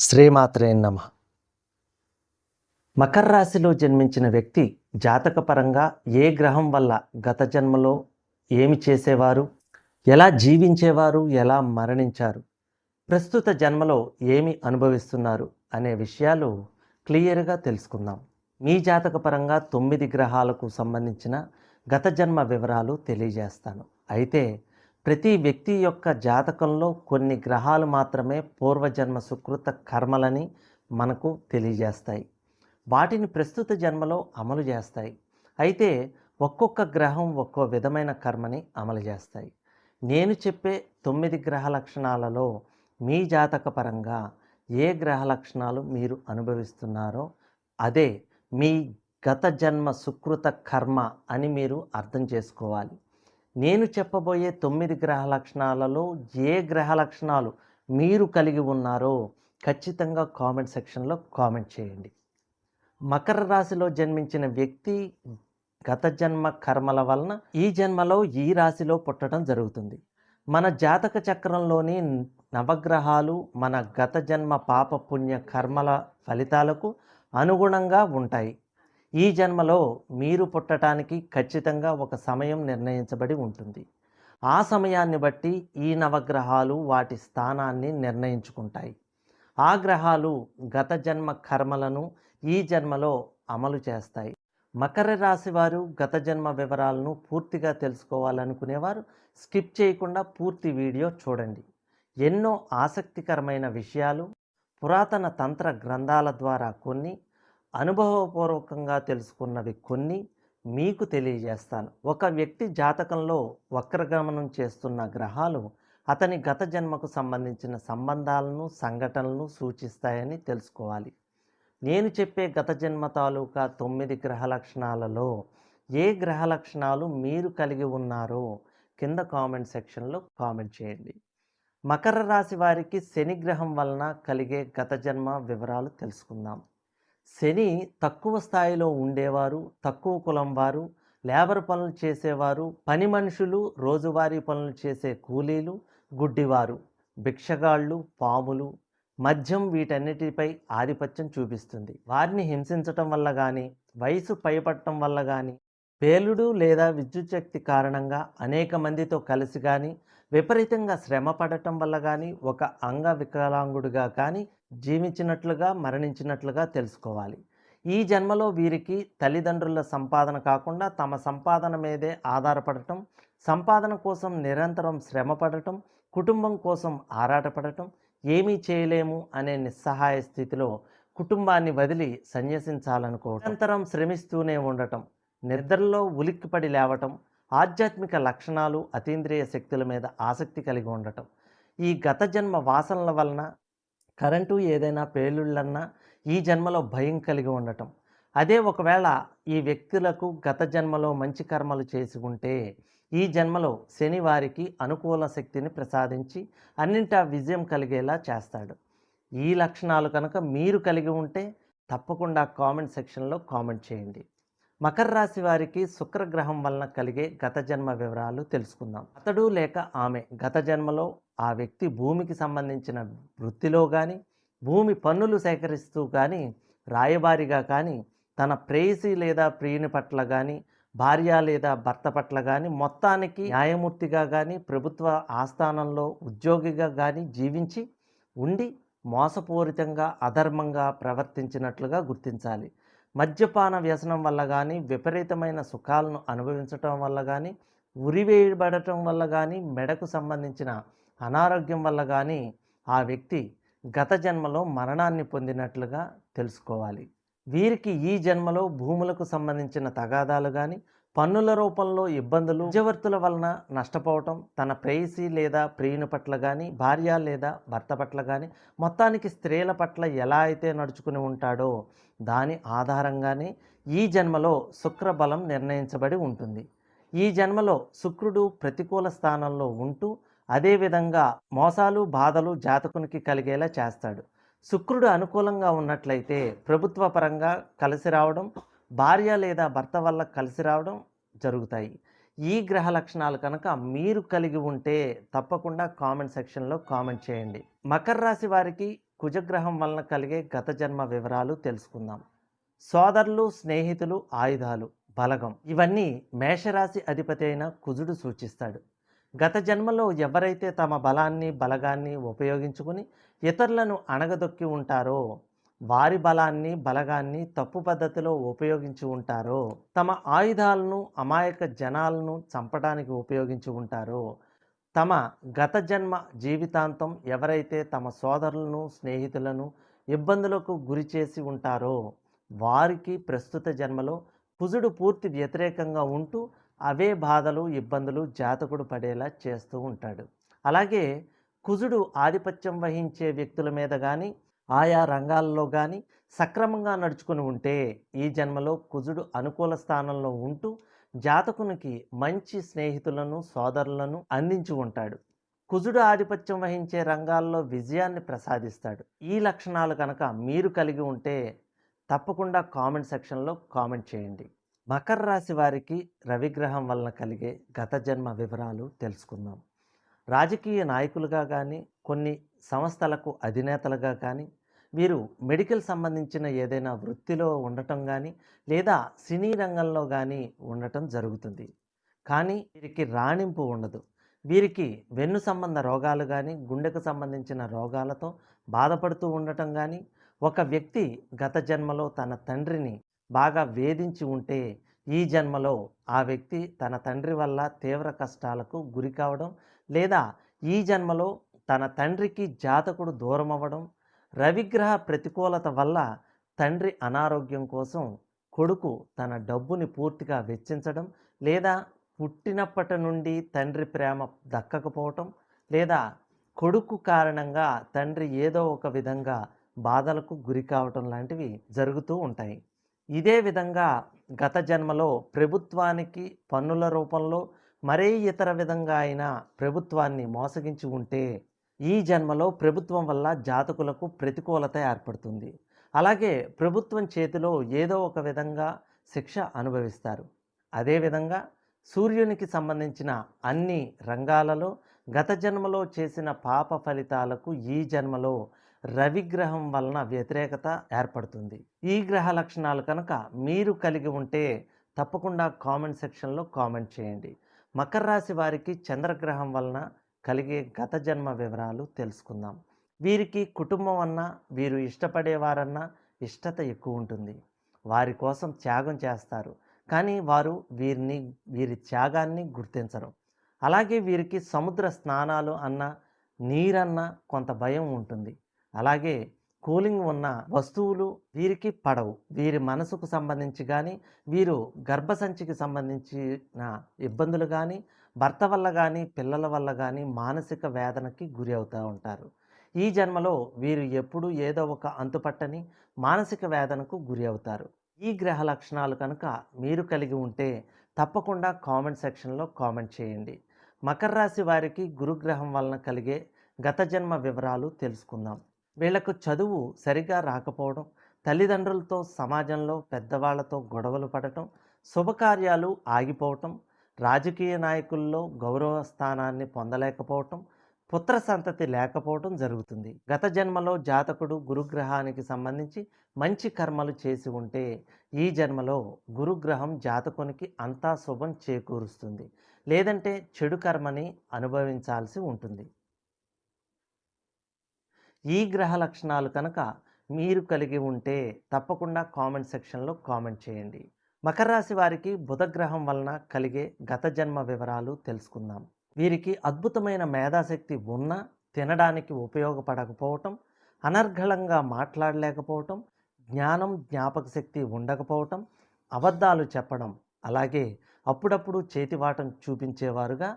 శ్రీమాత్రే నమ. మకర రాశిలో జన్మించిన వ్యక్తి జాతకపరంగా ఏ గ్రహం వల్ల గత జన్మలో ఏమి చేసేవారు? ఎలా జీవించేవారు? ఎలా మరణించారు? ప్రస్తుత జన్మలో ఏమి అనుభవిస్తున్నారు? అనే విషయాలు క్లియర్గా తెలుసుకుందాం. మీ జాతకపరంగా తొమ్మిది గ్రహాలకు సంబంధించిన గత జన్మ వివరాలు తెలియజేస్తాను. అయితే ప్రతి వ్యక్తి యొక్క జాతకంలో కొన్ని గ్రహాలు మాత్రమే పూర్వజన్మ సుకృత కర్మలని మనకు తెలియజేస్తాయి. వాటిని ప్రస్తుత జన్మలో అమలు చేస్తాయి. అయితే ఒక్కొక్క గ్రహం ఒక్కో విధమైన కర్మని అమలు చేస్తాయి. నేను చెప్పే తొమ్మిది గ్రహ లక్షణాలలో మీ జాతక పరంగా ఏ గ్రహ లక్షణాలు మీరు అనుభవిస్తున్నారో అదే మీ గత జన్మ సుకృత కర్మ అని మీరు అర్థం చేసుకోవాలి. నేను చెప్పబోయే తొమ్మిది గ్రహ లక్షణాలలో ఏ గ్రహ లక్షణాలు మీరు కలిగి ఉన్నారో ఖచ్చితంగా కామెంట్ సెక్షన్లో కామెంట్ చేయండి. మకర రాశిలో జన్మించిన వ్యక్తి గత జన్మ కర్మల వలన ఈ జన్మలో ఈ రాశిలో పుట్టడం జరుగుతుంది. మన జాతక చక్రంలోని నవగ్రహాలు మన గత జన్మ పాప పుణ్య కర్మల ఫలితాలకు అనుగుణంగా ఉంటాయి. ఈ జన్మలో మీరు పుట్టడానికి ఖచ్చితంగా ఒక సమయం నిర్ణయించబడి ఉంటుంది. ఆ సమయాన్ని బట్టి ఈ నవగ్రహాలు వాటి స్థానాన్ని నిర్ణయించుకుంటాయి. ఆ గ్రహాలు గత జన్మ కర్మలను ఈ జన్మలో అమలు చేస్తాయి. మకర రాశి వారు గత జన్మ వివరాలను పూర్తిగా తెలుసుకోవాలనుకునేవారు స్కిప్ చేయకుండా పూర్తి వీడియో చూడండి. ఎన్నో ఆసక్తికరమైన విషయాలు పురాతన తంత్ర గ్రంథాల ద్వారా కొన్ని అనుభవపూర్వకంగా తెలుసుకున్నవి కొన్ని మీకు తెలియజేస్తాను. ఒక వ్యక్తి జాతకంలో వక్రగమనం చేస్తున్న గ్రహాలు అతని గత జన్మకు సంబంధించిన సంబంధాలను సంఘటనలను సూచిస్తాయని తెలుసుకోవాలి. నేను చెప్పే గత జన్మ తాలూకా తొమ్మిది గ్రహ లక్షణాలలో ఏ గ్రహ లక్షణాలు మీరు కలిగి ఉన్నారో కింద కామెంట్ సెక్షన్లో కామెంట్ చేయండి. మకర రాశి వారికి శని గ్రహం వలన కలిగే గత జన్మ వివరాలు తెలుసుకుందాం. శని తక్కువ స్థాయిలో ఉండేవారు తక్కువ కులం వారు లేబర్ పనులు చేసేవారు పని మనుషులు రోజువారీ పనులు చేసే కూలీలు గుడ్డివారు భిక్షగాళ్ళు పాములు. మద్యం వీటన్నిటిపై ఆధిపత్యం చూపిస్తుంది. వారిని హింసించటం వల్ల కానీ వయసు పైపట్టడం వల్ల కానీ పేలుడు లేదా విద్యుత్చక్తి కారణంగా అనేక మందితో కలిసి కానీ విపరీతంగా శ్రమ పడటం వల్ల కానీ ఒక అంగ వికలాంగుడిగా కానీ జీవించినట్లుగా మరణించినట్లుగా తెలుసుకోవాలి. ఈ జన్మలో వీరికి తల్లిదండ్రుల సంపాదన కాకుండా తమ సంపాదన మీదే ఆధారపడటం సంపాదన కోసం నిరంతరం శ్రమ పడటం కుటుంబం కోసం ఆరాటపడటం ఏమీ చేయలేము అనే నిస్సహాయ స్థితిలో కుటుంబాన్ని వదిలి సన్యసించాలనుకోవటం నిరంతరం శ్రమిస్తూనే ఉండటం నిద్రలో ఉలిక్కిపడి లేవటం ఆధ్యాత్మిక లక్షణాలు అతీంద్రియ శక్తుల మీద ఆసక్తి కలిగి ఉండటం. ఈ గత జన్మ వాసనల వలన కరెంటు ఏదైనా పేలుళ్ళన్నా ఈ జన్మలో భయం కలిగి ఉండటం. అదే ఒకవేళ ఈ వ్యక్తులకు గత జన్మలో మంచి కర్మలు చేసి ఉంటే ఈ జన్మలో శని వారికి అనుకూల శక్తిని ప్రసాదించి అన్నింటా విజయం కలిగేలా చేస్తాడు. ఈ లక్షణాలు కనుక మీరు కలిగి ఉంటే తప్పకుండా కామెంట్ సెక్షన్లో కామెంట్ చేయండి. మకర రాశి వారికి శుక్రగ్రహం వలన కలిగే గత జన్మ వివరాలు తెలుసుకుందాం. అతడు లేక ఆమె గత జన్మలో ఆ వ్యక్తి భూమికి సంబంధించిన వృత్తిలో కానీ భూమి పన్నులు సేకరిస్తూ కానీ రాయబారిగా కానీ తన ప్రేయసి లేదా ప్రియుని పట్ల కానీ భార్య లేదా భర్త పట్ల కానీ మొత్తానికి న్యాయమూర్తిగా కానీ ప్రభుత్వ ఆస్థానంలో ఉద్యోగిగా కానీ జీవించి ఉండి మోసపూరితంగా అధర్మంగా ప్రవర్తించినట్లుగా గుర్తించాలి. మద్యపాన వ్యసనం వల్ల కానీ విపరీతమైన సుఖాలను అనుభవించటం వల్ల కానీ ఉరివేయబడటం వల్ల కానీ మెడకు సంబంధించిన అనారోగ్యం వల్ల కానీ ఆ వ్యక్తి గత జన్మలో మరణాన్ని పొందినట్లుగా తెలుసుకోవాలి. వీరికి ఈ జన్మలో భూములకు సంబంధించిన తగాదాలు కానీ పన్నుల రూపంలో ఇబ్బందులు మధ్యవర్తుల వలన నష్టపోవటం తన ప్రేయసి లేదా ప్రియుని పట్ల కానీ భార్య లేదా భర్త పట్ల కానీ మొత్తానికి స్త్రీల పట్ల ఎలా అయితే నడుచుకుని ఉంటాడో దాని ఆధారంగానే ఈ జన్మలో శుక్రబలం నిర్ణయించబడి ఉంటుంది. ఈ జన్మలో శుక్రుడు ప్రతికూల స్థానంలో ఉంటూ అదేవిధంగా మోసాలు బాధలు జాతకునికి కలిగేలా చేస్తాడు. శుక్రుడు అనుకూలంగా ఉన్నట్లయితే ప్రభుత్వ పరంగా కలిసి రావడం భార్య లేదా భర్త వల్ల కలిసి రావడం జరుగుతాయి. ఈ గ్రహ లక్షణాలు కనుక మీరు కలిగి ఉంటే తప్పకుండా కామెంట్ సెక్షన్లో కామెంట్ చేయండి. మకర రాశి వారికి కుజగ్రహం వలన కలిగే గత జన్మ వివరాలు తెలుసుకుందాం. సోదరులు స్నేహితులు ఆయుధాలు బలగం ఇవన్నీ మేషరాశి అధిపతి అయిన కుజుడు సూచిస్తాడు. గత జన్మలో ఎవరైతే తమ బలాన్ని బలగాన్ని ఉపయోగించుకుని ఇతరులను అణగదొక్కి ఉంటారో వారి బలాన్ని బలగాన్ని తప్పు పద్ధతిలో ఉపయోగించి ఉంటారో తమ ఆయుధాలను అమాయక జనాలను చంపడానికి ఉపయోగించి ఉంటారో తమ గత జన్మ జీవితాంతం ఎవరైతే తమ సోదరులను స్నేహితులను ఇబ్బందులకు గురి చేసి ఉంటారో వారికి ప్రస్తుత జన్మలో కుజుడు పూర్తి వ్యతిరేకంగా ఉంటూ అవే బాధలు ఇబ్బందులు జాతకుడు పడేలా చేస్తూ ఉంటాడు. అలాగే కుజుడు ఆధిపత్యం వహించే వ్యక్తుల మీద కానీ ఆయా రంగాల్లో కానీ సక్రమంగా నడుచుకుని ఉంటే ఈ జన్మలో కుజుడు అనుకూల స్థానంలో ఉంటూ జాతకునికి మంచి స్నేహితులను సోదరులను అందించి ఉంటాడు. కుజుడు ఆధిపత్యం వహించే రంగాల్లో విజయాన్ని ప్రసాదిస్తాడు. ఈ లక్షణాలు కనుక మీరు కలిగి ఉంటే తప్పకుండా కామెంట్ సెక్షన్లో కామెంట్ చేయండి. మకర రాశి వారికి రవిగ్రహం వలన కలిగే గత జన్మ వివరాలు తెలుసుకుందాం. రాజకీయ నాయకులుగా కానీ కొన్ని సంస్థలకు అధినేతలుగా కానీ వీరు మెడికల్ సంబంధించిన ఏదైనా వృత్తిలో ఉండటం కానీ లేదా సినీ రంగంలో కానీ ఉండటం జరుగుతుంది. కానీ వీరికి రాణింపు ఉండదు. వీరికి వెన్ను సంబంధ రోగాలు కానీ గుండెకు సంబంధించిన రోగాలతో బాధపడుతూ ఉండటం కానీ ఒక వ్యక్తి గత జన్మలో తన తండ్రిని బాగా వేధించి ఉంటే ఈ జన్మలో ఆ వ్యక్తి తన తండ్రి వల్ల తీవ్ర కష్టాలకు గురి కావడం లేదా ఈ జన్మలో తన తండ్రికి జాతకుడు దూరం అవ్వడం రవిగ్రహ ప్రతికూలత వల్ల తండ్రి అనారోగ్యం కోసం కొడుకు తన డబ్బుని పూర్తిగా వెచ్చించడం లేదా పుట్టినప్పటి నుండి తండ్రి ప్రేమ దక్కకపోవటం లేదా కొడుకు కారణంగా తండ్రి ఏదో ఒక విధంగా బాధలకు గురి కావటం లాంటివి జరుగుతూ ఉంటాయి. ఇదే విధంగా గత జన్మలో ప్రభుత్వానికి పన్నుల రూపంలో మరే ఇతర విధంగా అయినా ప్రభుత్వాన్ని మోసగించి ఉంటే ఈ జన్మలో ప్రభుత్వం వల్ల జాతకులకు ప్రతికూలత ఏర్పడుతుంది. అలాగే ప్రభుత్వం చేతిలో ఏదో ఒక విధంగా శిక్ష అనుభవిస్తారు. అదేవిధంగా సూర్యునికి సంబంధించిన అన్ని రంగాలలో గత జన్మలో చేసిన పాప ఫలితాలకు ఈ జన్మలో రవిగ్రహం వలన వ్యతిరేకత ఏర్పడుతుంది. ఈ గ్రహ లక్షణాలు కనుక మీరు కలిగి ఉంటే తప్పకుండా కామెంట్ సెక్షన్లో కామెంట్ చేయండి. మకర రాశి వారికి చంద్రగ్రహం వలన కలిగే గత జన్మ వివరాలు తెలుసుకుందాం. వీరికి కుటుంబం అన్నా వీరు ఇష్టపడేవారన్నా ఇష్టత ఎక్కువ ఉంటుంది వారి కోసం త్యాగం చేస్తారు. కానీ వారు వీరిని వీరి త్యాగాన్ని గుర్తించరు. అలాగే వీరికి సముద్ర స్నానాలు అన్న నీరన్న కొంత భయం ఉంటుంది. అలాగే కూలింగ్ ఉన్న వస్తువులు వీరికి పడవు. వీరి మనసుకు సంబంధించి కానీ వీరు గర్భసంచికి సంబంధించిన ఇబ్బందులు కానీ భర్త వల్ల కానీ పిల్లల వల్ల కానీ మానసిక వేదనకి గురి అవుతూ ఉంటారు. ఈ జన్మలో వీరు ఎప్పుడూ ఏదో ఒక అంతుపట్టని మానసిక వేదనకు గురి అవుతారు. ఈ గ్రహ లక్షణాలు కనుక మీరు కలిగి ఉంటే తప్పకుండా కామెంట్ సెక్షన్లో కామెంట్ చేయండి. మకర రాశి వారికి గురుగ్రహం వలన కలిగే గత జన్మ వివరాలు తెలుసుకుందాం. వీళ్ళకు చదువు సరిగా రాకపోవడం తల్లిదండ్రులతో సమాజంలో పెద్దవాళ్ళతో గొడవలు పడటం శుభకార్యాలు ఆగిపోవటం రాజకీయ నాయకుల్లో గౌరవ స్థానాన్ని పొందలేకపోవటం పుత్ర సంతతి లేకపోవటం జరుగుతుంది. గత జన్మలో జాతకుడు గురుగ్రహానికి సంబంధించి మంచి కర్మలు చేసి ఉంటే ఈ జన్మలో గురుగ్రహం జాతకునికి అంతా శుభం చేకూరుస్తుంది. లేదంటే చెడు కర్మని అనుభవించాల్సి ఉంటుంది. ఈ గ్రహ లక్షణాలు కనుక మీరు కలిగి ఉంటే తప్పకుండా కామెంట్ సెక్షన్లో కామెంట్ చేయండి. మకర రాశి వారికి బుధగ్రహం వలన కలిగే గత జన్మ వివరాలు తెలుసుకుందాం. వీరికి అద్భుతమైన మేధాశక్తి ఉన్నా తినడానికి ఉపయోగపడకపోవటం అనర్ఘళంగా మాట్లాడలేకపోవటం జ్ఞానం జ్ఞాపక శక్తి ఉండకపోవటం అబద్ధాలు చెప్పడం అలాగే అప్పుడప్పుడు చేతివాటం చూపించేవారుగా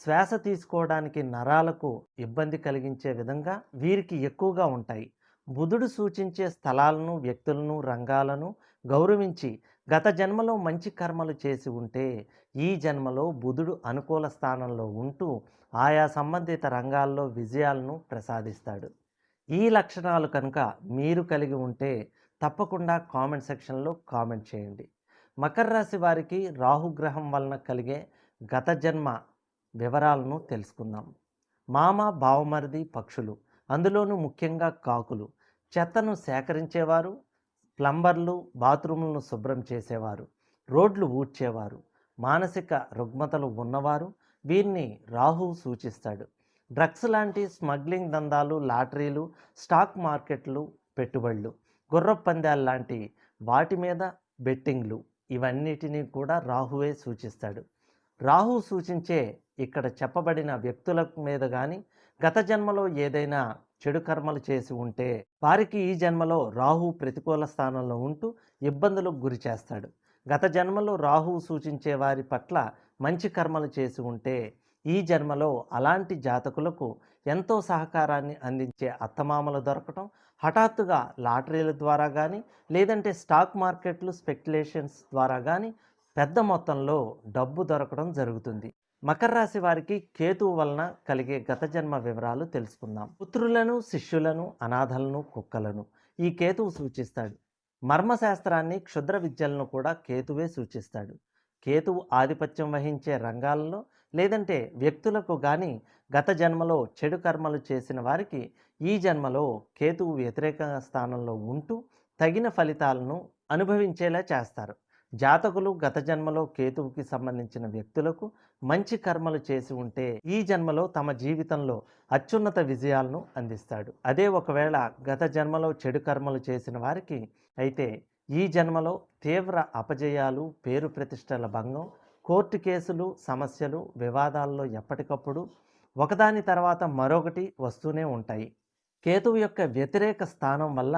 శ్వాస తీసుకోవడానికి నరాలకు ఇబ్బంది కలిగించే విధంగా వీరికి ఎక్కువగా ఉంటాయి. బుధుడు సూచించే స్థలాలను వ్యక్తులను రంగాలను గౌరవించి గత జన్మలో మంచి కర్మలు చేసి ఉంటే ఈ జన్మలో బుధుడు అనుకూల స్థానంలో ఉంటూ ఆయా సంబంధిత రంగాల్లో విజయాలను ప్రసాదిస్తాడు. ఈ లక్షణాలు కనుక మీరు కలిగి ఉంటే తప్పకుండా కామెంట్ సెక్షన్లో కామెంట్ చేయండి. మకర రాశి వారికి రాహుగ్రహం వలన కలిగే గత జన్మ వివరాలను తెలుసుకుందాం. మామ బావమరిది పక్షులు అందులోనూ ముఖ్యంగా కాకులు. చెత్తను సేకరించేవారు ప్లంబర్లు బాత్రూములను శుభ్రం చేసేవారు రోడ్లు ఊడ్చేవారు మానసిక రుగ్మతలు ఉన్నవారు వీరిని రాహు సూచిస్తాడు. డ్రగ్స్ లాంటి స్మగ్లింగ్ దందాలు లాటరీలు స్టాక్ మార్కెట్లు పెట్టుబడులు గుర్రపు పందాలు లాంటి వాటి మీద బెట్టింగ్లు ఇవన్నిటినీ కూడా రాహువే సూచిస్తాడు. రాహు సూచించే ఇక్కడ చెప్పబడిన వ్యక్తుల మీద కానీ గత జన్మలో ఏదైనా చెడు కర్మలు చేసి ఉంటే వారికి ఈ జన్మలో రాహు ప్రతికూల స్థానంలో ఉంటూ ఇబ్బందులకు గురి చేస్తాడు. గత జన్మలో రాహువు సూచించే వారి పట్ల మంచి కర్మలు చేసి ఉంటే ఈ జన్మలో అలాంటి జాతకులకు ఎంతో సహకారాన్ని అందించే అత్తమామలు దొరకటం హఠాత్తుగా లాటరీల ద్వారా కానీ లేదంటే స్టాక్ మార్కెట్లు స్పెక్యులేషన్స్ ద్వారా కానీ పెద్ద మొత్తంలో డబ్బు దొరకడం జరుగుతుంది. మకర రాశి వారికి కేతువు వలన కలిగే గత జన్మ వివరాలు తెలుసుకుందాం. పుత్రులను శిష్యులను అనాథలను కుక్కలను ఈ కేతువు సూచిస్తాడు. మర్మశాస్త్రాన్ని క్షుద్ర విద్యలను కూడా కేతువే సూచిస్తాడు. కేతువు ఆధిపత్యం వహించే రంగాలలో లేదంటే వ్యక్తులకు కానీ గత జన్మలో చెడు కర్మలు చేసిన వారికి ఈ జన్మలో కేతువు వ్యతిరేక స్థానంలో ఉంటూ తగిన ఫలితాలను అనుభవించేలా చేస్తారు. జాతకులు గత జన్మలో కేతువుకి సంబంధించిన వ్యక్తులకు మంచి కర్మలు చేసి ఉంటే ఈ జన్మలో తమ జీవితంలో అత్యున్నత విజయాలను అందిస్తాడు. అదే ఒకవేళ గత జన్మలో చెడు కర్మలు చేసిన వారికి అయితే ఈ జన్మలో తీవ్ర అపజయాలు పేరు ప్రతిష్టల భంగం కోర్టు కేసులు సమస్యలు వివాదాల్లో ఎప్పటికప్పుడు ఒకదాని తర్వాత మరొకటి వస్తూనే ఉంటాయి. కేతువు యొక్క వ్యతిరేక స్థానం వల్ల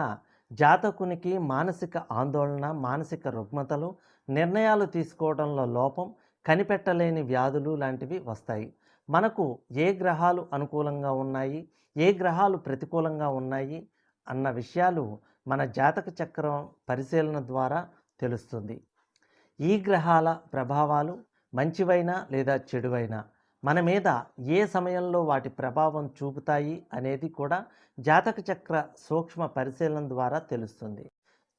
జాతకునికి మానసిక ఆందోళన మానసిక రుగ్మతలు నిర్ణయాలు తీసుకోవడంలో లోపం కనిపెట్టలేని వ్యాధులు లాంటివి వస్తాయి. మనకు ఏ గ్రహాలు అనుకూలంగా ఉన్నాయి? ఏ గ్రహాలు ప్రతికూలంగా ఉన్నాయి? అన్న విషయాలు మన జాతక చక్రం పరిశీలన ద్వారా తెలుస్తుంది. ఈ గ్రహాల ప్రభావాలు మంచివైనా లేదా చెడువైనా మన మీద ఏ సమయంలో వాటి ప్రభావం చూపుతాయి అనేది కూడా జాతక చక్ర సూక్ష్మ పరిశీలన ద్వారా తెలుస్తుంది.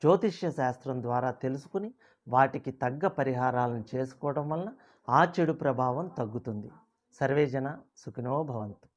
జ్యోతిష్య శాస్త్రం ద్వారా తెలుసుకుని వాటికి తగ్గ పరిహారాలను చేసుకోవడం వలన ఆ చెడు ప్రభావం తగ్గుతుంది. సర్వేజన సుఖినో భవంతు.